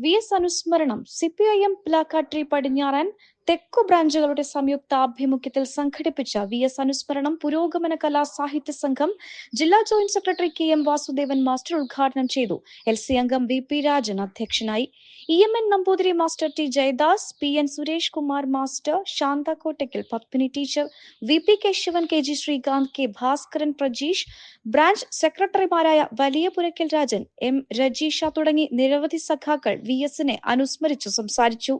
V S അനുസ്മരണം CPIM പ്ലാക്കാട്രി പടിഞ്ഞാറൻ തെക്കു ബ്രാഞ്ചുകളുടെ സംയുക്ത ആഭിമുഖ്യത്തിൽ സംഘടിപ്പിച്ച വി എസ് അനുസ്മരണം പുരോഗമന കലാ സാഹിത്യ സംഘം ജില്ലാ joint secretary K M Vasudevan master ഉദ്ഘാടനം ചെയ്തു. എൽ സി അംഗം വി പി രാജൻ അധ്യക്ഷനായി. E M N Namboothiri master T Jayadas P N Suresh Kumar master Shantha Kottakkal Padmini teacher V P Keshavan K G Srikanth K Bhaskaran Prajeesh branch സെക്രട്ടറിമാരായ വലിയ Purakkal Rajan M Rajisha തുടങ്ങി നിരവധി സഖാക്കൾ V എസിനെ അനുസ്മരിച്ചു സംസാരിച്ചു.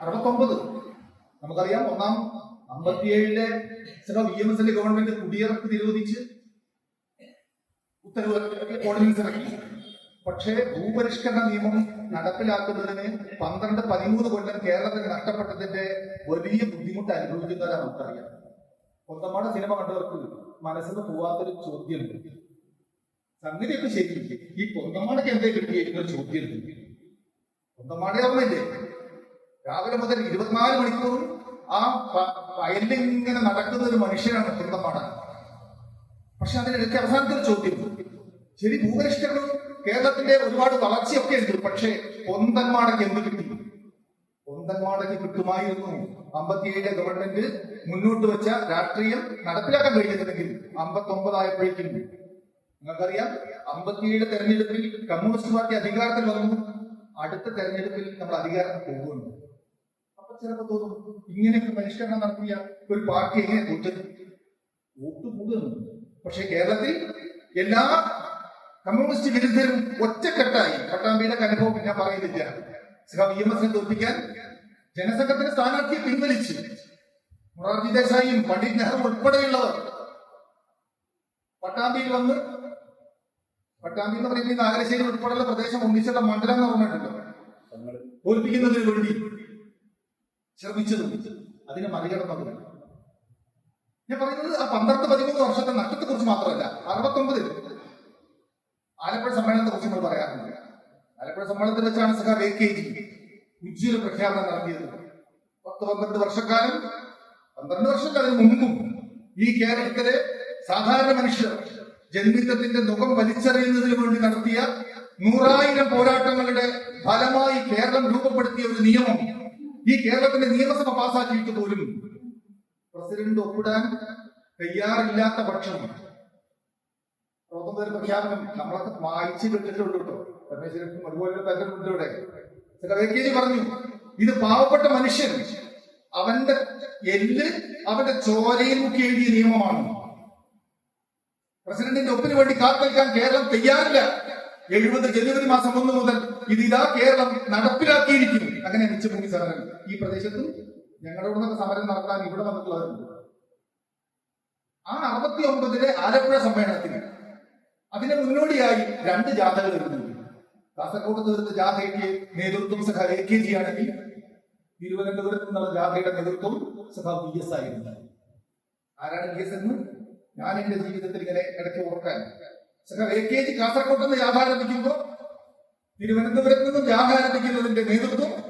അറുപത്തൊമ്പത്. നമുക്കറിയാം ഒന്നാം അമ്പത്തിയേഴിലെ വി എം എസിന്റെ ഗവൺമെന്റ് കുടിയിറക്ക് നിരോധിച്ച് ഉത്തരവ് ഓർഡിനൻസ് ഇറക്കി. പക്ഷേ ഭൂപരിഷ്കരണ നിയമം നടപ്പിലാക്കുന്നതിന് പന്ത്രണ്ട് പതിമൂന്ന് കൊല്ലം കേരളത്തിന് നഷ്ടപ്പെട്ടതിന്റെ വലിയ ബുദ്ധിമുട്ട് അനുഭവിക്കുന്നവരാണ് നമുക്കറിയാം. സ്വന്തമാണ് സിനിമ കണ്ടവർക്ക് മനസ്സിന് പോവാത്തൊരു ചോദ്യമുണ്ട്. സംഗതിയൊക്കെ ശരി ഈ പൊന്തമാടൊക്കെ എന്തേ കിട്ടിയ ചോദ്യം പൊന്തമാടെ ഓർമ്മയില്ലേ രാവിലെ മുതൽ ഇരുപത്തിനാല് മണിക്കൂറും ആ ഫയലിൽ വയലിലിങ്ങനെ നടക്കുന്ന ഒരു മനുഷ്യനാണ് സ്വന്തമാണ് പക്ഷെ അതിനിടയ്ക്ക് അവസാനത്തെ ഒരു ചോദ്യം. ശരി ഭൂപരിഷ്കരണം കേരളത്തിന്റെ ഒരുപാട് വളർച്ചയൊക്കെ ഉണ്ട് പക്ഷേ പൊന്തന്മാടക്ക് എന്ത് കിട്ടി? പൊന്തന്മാടക്ക് കിട്ടുമായിരുന്നു. അമ്പത്തിയേഴിലെ ഗവൺമെന്റ് മുന്നോട്ട് വെച്ച രാഷ്ട്രീയം നടപ്പിലാക്കാൻ കഴിഞ്ഞിട്ടുണ്ടെങ്കിൽ അമ്പത്തി ഒമ്പതായപ്പോഴേക്കും നിങ്ങൾക്കറിയാം അമ്പത്തിയേഴ് തെരഞ്ഞെടുപ്പിൽ കമ്മ്യൂണിസ്റ്റ് പാർട്ടി അധികാരത്തിൽ വന്നു. അടുത്ത തെരഞ്ഞെടുപ്പിൽ നമ്മൾ അധികാരത്തിൽ പോകുന്നു. അപ്പൊ ചിലപ്പോ തോന്നും ഇങ്ങനെയൊക്കെ പരിഷ്കരണം നടത്തിയ ഒരു പാർട്ടി എങ്ങനെ കൂട്ടും? വോട്ട് കൂടുന്നു പക്ഷെ കേരളത്തിൽ എല്ലാ കമ്മ്യൂണിസ്റ്റ് വിരുദ്ധരും ഒറ്റക്കെട്ടായി. പട്ടാമ്പിയുടെ അനുഭവം ഞാൻ പറയുന്നില്ല. സഖാ വി എം എസിനെ തോൽപ്പിക്കാൻ ജനസംഘത്തിന്റെ സ്ഥാനാർത്ഥിയെ പിൻവലിച്ചു മൊറാർജി ദേശായിയും പണ്ഡിറ്റ് നെഹ്റു ഉൾപ്പെടെയുള്ളവർ പട്ടാമ്പിയിൽ വന്ന് പട്ടാമ്പി എന്ന് ഈ നാഗരശ്ശേരി ഉൾപ്പെടെയുള്ള പ്രദേശം ഒന്നിച്ചുള്ള മണ്ഡലം എന്ന് പറഞ്ഞിട്ടുണ്ടോ? തോൽപ്പിക്കുന്നതിന് വേണ്ടി ശ്രമിച്ചതും അതിനെ മറികടന്നതും. ഞാൻ പറയുന്നത് ആ പന്ത്രണ്ട് പതിമൂന്ന് വർഷത്തെ നഷ്ടത്തെ കുറിച്ച് മാത്രമല്ല അറുപത്തൊമ്പതിൽ ആലപ്പുഴ സമ്മേളനത്തെ കുറിച്ച് നമ്മൾ പറയാറുണ്ട്. ആലപ്പുഴ സമ്മേളനത്തിൽ വെച്ചാണ് സഖാ എ കെ ജി ഉജ്ജ്വല പ്രഖ്യാപനം നടത്തിയത്. പത്ത് പന്ത്രണ്ട് വർഷക്കാലം പന്ത്രണ്ട് വർഷക്കാലം മുമ്പും ഈ കേരളത്തിലെ സാധാരണ മനുഷ്യർ ജന്മിത്തത്തിന്റെ മുഖം വലിച്ചെറിയുന്നതിന് വേണ്ടി നടത്തിയ നൂറായിരം പോരാട്ടങ്ങളുടെ ഫലമായി കേരളം രൂപപ്പെടുത്തിയ ഒരു നിയമം ഈ കേരളത്തിന്റെ നിയമസഭ പാസാക്കിയിട്ട് പോലും പ്രസിഡന്റ് ഒപ്പിടാൻ തയ്യാറില്ലാത്ത പക്ഷം സ്വാതന്ത്ര്യ പ്രഖ്യാപനം നമ്മളൊക്കെ വായിച്ചു വിട്ടിട്ടുണ്ട് കേട്ടോ. അതുപോലെ തന്നെ ഉണ്ട് ഇവിടെ. പറഞ്ഞു ഇത് പാവപ്പെട്ട മനുഷ്യൻ അവന്റെ എല്ല് അവന്റെ ചോരയിൽ മുക്കി എഴുതിയ നിയമമാണ്. പ്രസിഡന്റിന്റെ ഒപ്പിന് വേണ്ടി കാത്തിരിക്കാൻ കേരളം തയ്യാറില്ല. എഴുപത് ജനുവരി മാസം ഒന്ന് മുതൽ ഇത് ഇതാ കേരളം നടപ്പിലാക്കിയിരിക്കും അങ്ങനെ മിച്ചഭൂമി സമരം. ഈ പ്രദേശത്തും ഞങ്ങളുടെ ഇവിടെ സമരം നടത്താൻ ഇവിടെ വന്നിട്ടുള്ളവരുണ്ട്. ആ അറുപത്തി ഒമ്പതിലെ ആലപ്പുഴ സമ്മേളനത്തിന് അതിന് മുന്നോടിയായി രണ്ട് ജാഥകൾ വരുന്നുണ്ട്. കാസർഗോഡ് വരുന്ന ജാഥയ്ക്ക് നേതൃത്വം സഖ എ കെ ജി ആണെങ്കിൽ തിരുവനന്തപുരത്ത് നിന്നുള്ള ജാഥയുടെ നേതൃത്വം സഖ വി എസ് ആയിരുന്നു. ആരാണ് വി എസ് എന്ന്? ഞാൻ എന്റെ ജീവിതത്തിൽ ഇങ്ങനെ ഇടയ്ക്ക് ഓർക്കാൻ. സഖ എ കെ ജി കാസർഗോഡ് നിന്ന് ജാഥ ആരംഭിക്കുമ്പോൾ തിരുവനന്തപുരത്ത് നിന്നും ജാഥ ആരംഭിക്കുന്നതിന്റെ നേതൃത്വം